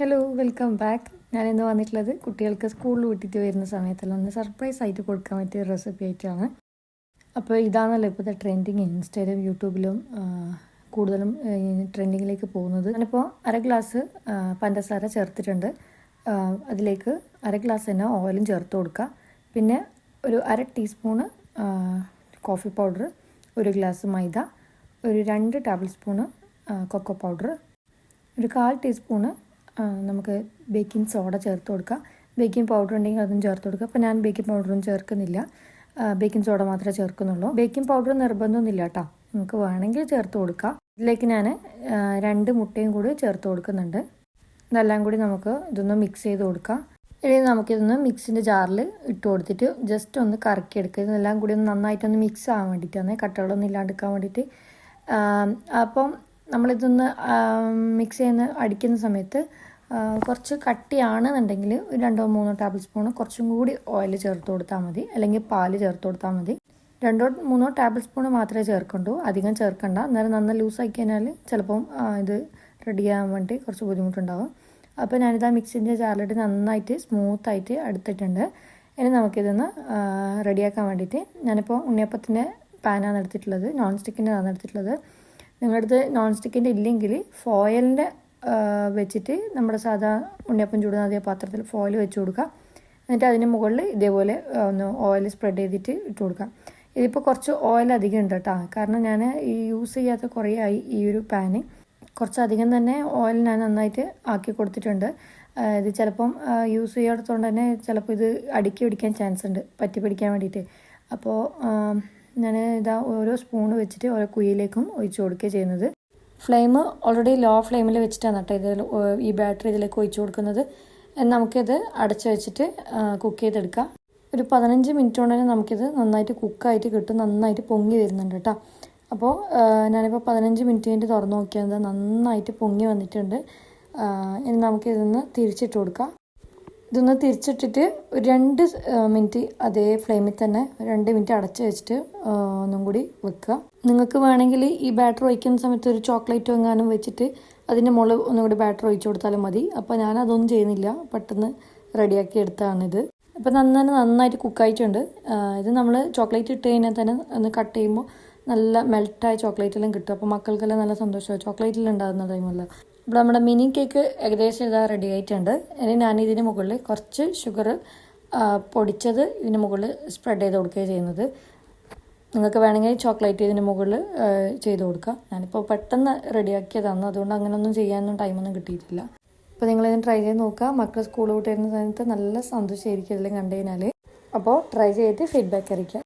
Hello welcome back ഞാൻ ഇന്ന് വന്നിട്ടുള്ളത് കുട്ടികൾക്ക് സ്കൂളിൽ വിട്ടിട്ട് വരുന്ന സമയത്തെല്ലാം ഒന്ന് സർപ്രൈസ് ആയിട്ട് കൊടുക്കാൻ പറ്റിയ റെസിപ്പി ആയിട്ടാണ്. അപ്പോൾ ഇതാണല്ലോ ഇപ്പോഴത്തെ ട്രെൻഡിങ് ഇൻസ്റ്റയിലും യൂട്യൂബിലും കൂടുതലും ട്രെൻഡിങ്ങിലേക്ക് പോകുന്നത്. ഞാനിപ്പോൾ അര ഗ്ലാസ് പഞ്ചസാര ചേർത്തിട്ടുണ്ട്. അതിലേക്ക് അര ഗ്ലാസ് തന്നെ ഓയിലും ചേർത്ത് കൊടുക്കുക. പിന്നെ ഒരു അര ടീസ്പൂണ് കോഫി പൗഡർ ഒരു ഗ്ലാസ് മൈദ ഒരു രണ്ട് ടേബിൾ സ്പൂണ് കൊക്കോ പൗഡർ ഒരു കാൽ ടീസ്പൂണ് നമുക്ക് ബേക്കിംഗ് സോഡ ചേർത്ത് കൊടുക്കുക ബേക്കിംഗ് പൗഡർ ഉണ്ടെങ്കിൽ അതും ചേർത്ത് കൊടുക്കുക അപ്പോൾ ഞാൻ ബേക്കിംഗ് പൗഡറും ചേർക്കുന്നില്ല. ബേക്കിംഗ് സോഡ മാത്രമേ ചേർക്കുന്നുള്ളൂ. ബേക്കിംഗ് പൗഡർ നിർബന്ധമൊന്നുമില്ല കേട്ടോ. നമുക്ക് വേണമെങ്കിൽ ചേർത്ത് കൊടുക്കാം. ഇതിലേക്ക് ഞാൻ രണ്ട് മുട്ടയും കൂടി ചേർത്ത് കൊടുക്കുന്നുണ്ട്. ഇതെല്ലാം കൂടി നമുക്ക് ഇതൊന്ന് മിക്സ് ചെയ്ത് കൊടുക്കാം. ഇനി നമുക്കിതൊന്ന് മിക്സിന്റെ ജാറിൽ ഇട്ട് കൊടുത്തിട്ട് ജസ്റ്റ് ഒന്ന് കറക്കി എടുക്കുക. ഇതെല്ലാം കൂടി ഒന്ന് നന്നായിട്ടൊന്ന് മിക്സ് ആവാൻ വേണ്ടിയിട്ടാണ്. കട്ടകളൊന്നും ഇല്ലാണ്ടിരിക്കാൻ വേണ്ടിയിട്ട്. അപ്പം നമ്മളിതൊന്ന് മിക്സ് ചെയ്യുന്ന അടിക്കുന്ന സമയത്ത് കുറച്ച് കട്ടിയാണെന്നുണ്ടെങ്കിൽ ഒരു രണ്ടോ മൂന്നോ ടേബിൾ സ്പൂൺ കുറച്ചും കൂടി ഓയിൽ ചേർത്ത് കൊടുത്താൽ മതി. അല്ലെങ്കിൽ പാൽ ചേർത്ത് കൊടുത്താൽ മതി. രണ്ടോ മൂന്നോ ടേബിൾ സ്പൂൺ മാത്രമേ ചേർക്കണ്ടൂ. അധികം ചേർക്കണ്ട. അന്നേരം നന്ന ലൂസാക്കി കഴിഞ്ഞാൽ ചിലപ്പം ഇത് റെഡി ചെയ്യാൻ വേണ്ടി കുറച്ച് ബുദ്ധിമുട്ടുണ്ടാകും അപ്പോൾ ഞാനിത് ആ മിക്സിന്റെ ജാറിലിട്ട് നന്നായിട്ട് സ്മൂത്തായിട്ട് എടുത്തിട്ടുണ്ട് ഇനി നമുക്കിതൊന്ന് റെഡിയാക്കാൻ വേണ്ടിയിട്ട് ഞാനിപ്പോൾ ഉണ്ണിയപ്പത്തിന്റെ പാനാണ് എടുത്തിട്ടുള്ളത്. നോൺ സ്റ്റിക്കിന്റെതാണ് എടുത്തിട്ടുള്ളത്. നിങ്ങളുടെ അടുത്ത് നോൺ സ്റ്റിക്കിന്റെ ഇല്ലെങ്കിൽ ഫോയിലിന്റെ വെച്ചിട്ട് നമ്മുടെ സാധാ ഉണ്ണിയപ്പം ചൂടുന്ന അതേ പാത്രത്തിൽ ഫോയിൽ വെച്ച് കൊടുക്കുക. എന്നിട്ട് അതിന് മുകളിൽ ഇതേപോലെ ഒന്ന് ഓയിൽ സ്പ്രെഡ് ചെയ്തിട്ട് ഇട്ട് കൊടുക്കാം ഇതിപ്പോൾ കുറച്ച് ഓയിൽ അധികം ഉണ്ട് കേട്ടോ. കാരണം ഞാൻ ഈ യൂസ് ചെയ്യാത്ത കുറേ ആയി ഈ ഒരു പാന് കുറച്ചധികം തന്നെ ഓയിൽ ഞാൻ നന്നായിട്ട് ആക്കി കൊടുത്തിട്ടുണ്ട്. ഇത് ചിലപ്പം യൂസ് ചെയ്യാത്തതുകൊണ്ട് തന്നെ ചിലപ്പോൾ ഇത് അടുക്കി പിടിക്കാൻ ചാൻസ് ഉണ്ട്. പറ്റി പിടിക്കാൻ വേണ്ടിയിട്ട് അപ്പോൾ ഞാൻ ഇതാ ഓരോ സ്പൂൺ വെച്ചിട്ട് ഓരോ കുഴിയിലേക്കും ഒഴിച്ചു കൊടുക്കുകയാണ് ചെയ്യുന്നത്. ഫ്ലെയിം ഓൾറെഡി ലോ ഫ്ലെയിമിൽ വെച്ചിട്ടാണ് കേട്ടോ ഇത് ഈ ബാറ്ററി ഇതിലേക്ക് ഒഴിച്ചു കൊടുക്കുന്നത്. നമുക്കിത് അടച്ചു വെച്ചിട്ട് കുക്ക് ചെയ്തെടുക്കാം. ഒരു പതിനഞ്ച് മിനിറ്റ് കൊണ്ട് തന്നെ നമുക്കിത് നന്നായിട്ട് കുക്കായിട്ട് കിട്ടും നന്നായിട്ട് പൊങ്ങി വരുന്നുണ്ട് കേട്ടോ. അപ്പോൾ ഞാനിപ്പോൾ പതിനഞ്ച് മിനിറ്റ് കഴിഞ്ഞിട്ട് തുറന്ന് നോക്കിയത് നന്നായിട്ട് പൊങ്ങി വന്നിട്ടുണ്ട്. ഇനി നമുക്കിതൊന്ന് തിരിച്ചിട്ട് കൊടുക്കാം. ഇതൊന്ന് തിരിച്ചിട്ടിട്ട് ഒരു രണ്ട് മിനിറ്റ് അതേ ഫ്ലെയിമിൽ തന്നെ രണ്ട് മിനിറ്റ് അടച്ച് വെച്ചിട്ട് ഒന്നും കൂടി വെക്കുക. നിങ്ങൾക്ക് വേണമെങ്കിൽ ഈ ബാറ്റർ ഒഴിക്കുന്ന സമയത്ത് ഒരു ചോക്ലേറ്റ് എങ്ങാനും വെച്ചിട്ട് അതിന്റെ മുകളിൽ ഒന്നും കൂടി ബാറ്റർ ഒഴിച്ചു കൊടുത്താലും മതി. അപ്പോൾ ഞാൻ അതൊന്നും ചെയ്യുന്നില്ല. പെട്ടെന്ന് റെഡിയാക്കി എടുത്തതാണിത്. അപ്പോൾ നന്നായി നന്നായിട്ട് കുക്കായിട്ടുണ്ട്. ഇത് നമ്മൾ ചോക്ലേറ്റ് ഇട്ട് കഴിഞ്ഞാൽ തന്നെ ഒന്ന് കട്ട് ചെയ്യുമ്പോൾ നല്ല മെൽട്ടായ ചോക്ലേറ്റ് എല്ലാം കിട്ടും. അപ്പോൾ മക്കൾക്കെല്ലാം നല്ല സന്തോഷമാണ്. ചോക്ലേറ്റിൽ ഉണ്ടാകുന്ന ടൈമല്ല അപ്പോൾ നമ്മുടെ മിനി കേക്ക് ഏകദേശം ഇതാ റെഡി ആയിട്ടുണ്ട്. ഇനി ഞാൻ ഇതിന് മുകളിൽ കുറച്ച് ഷുഗർ പൊടിച്ചത് ഇതിന് മുകളിൽ സ്പ്രെഡ് ചെയ്ത് കൊടുക്കുകയാണ് ചെയ്യുന്നത്. നിങ്ങൾക്ക് വേണമെങ്കിൽ ചോക്ലേറ്റ് ഇതിന് മുകളിൽ ചെയ്ത് കൊടുക്കാം. ഞാനിപ്പോൾ പെട്ടെന്ന് റെഡിയാക്കിയതാണ് അതുകൊണ്ട് അങ്ങനെയൊന്നും ചെയ്യാനൊന്നും ടൈമൊന്നും കിട്ടിയിട്ടില്ല. അപ്പോൾ നിങ്ങളിതിന് ട്രൈ ചെയ്ത് നോക്കുക. മക്കൾ സ്കൂൾ വിട്ട് സമയത്ത് നല്ല സന്തോഷമായിരിക്കും ഇതെല്ലാം കണ്ടു കഴിഞ്ഞാൽ അപ്പോൾ ട്രൈ ചെയ്തിട്ട് ഫീഡ്ബാക്ക് അറിയിക്കുക.